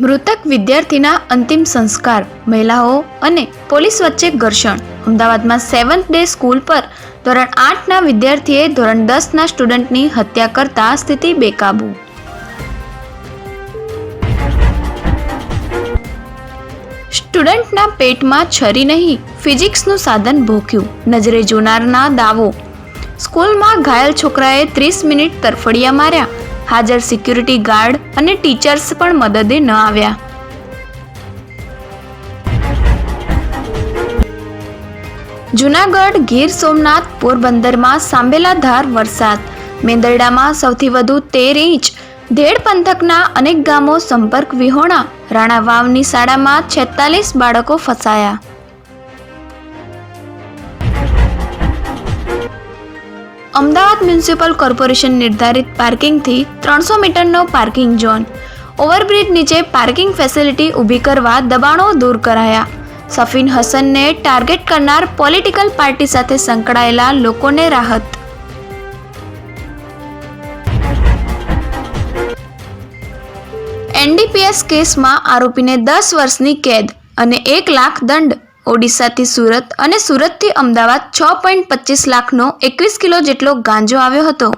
મૃતક વિદ્યાર્થીના અંતિમ સંસ્કાર, મહિલાઓ અને પોલીસ વચ્ચે ઘર્ષણ. અમદાવાદમાં સેવન્થ ડે સ્કૂલ પર ધોરણ આઠના વિદ્યાર્થીએ ધોરણ દસના સ્ટુડન્ટની હત્યા કરતા સ્થિતિ બેકાબૂ. સ્ટુડન્ટના પેટમાં છરી નહીં, ફિઝિક્સનું સાધન ભોખ્યું નજરે જોનારના દાવો. સ્કૂલમાં ઘાયલ છોકરાએ ત્રીસ મિનિટ તરફડિયા માર્યા. હાજર સિક્યુરિટી ગાર્ડ અને ટીચર્સ પણ મદદે ન આવ્યા. જુનાગઢ ગીર સોમનાથ પોરબંદરમાં સાંબેલાધાર વરસાદ. મેંદરડામાં સૌથી વધુ તેર ઇંચ ધેડ પંથકના અનેક ગામો સંપર્ક વિહોણા. રાણા વાવની શાળામાં છેતાલીસ બાળકો ફસાયા. અમદાવાદ મ્યુનિસિપલ કોર્પોરેશન નિર્ધારિત પાર્કિંગથી ત્રણસો મીટરનો પાર્કિંગ ઝોન. ઓવરબ્રિજ નીચે પાર્કિંગ ફેસિલિટી ઊભી કરવા દબાણો દૂર કરાયા. સફીન હસનને ટાર્ગેટ કરનાર પોલિટિકલ પાર્ટી સાથે સંકળાયેલા લોકોને રાહત. એનડીપીએસ કેસમાં આરોપીને દસ વર્ષની કેદ અને એક લાખ દંડ. ઓડિશાથી સુરત અને સુરતથી અમદાવાદ છ પોઈન્ટ પચીસ લાખનો એકવીસ કિલો જેટલો ગાંજો આવ્યો હતો.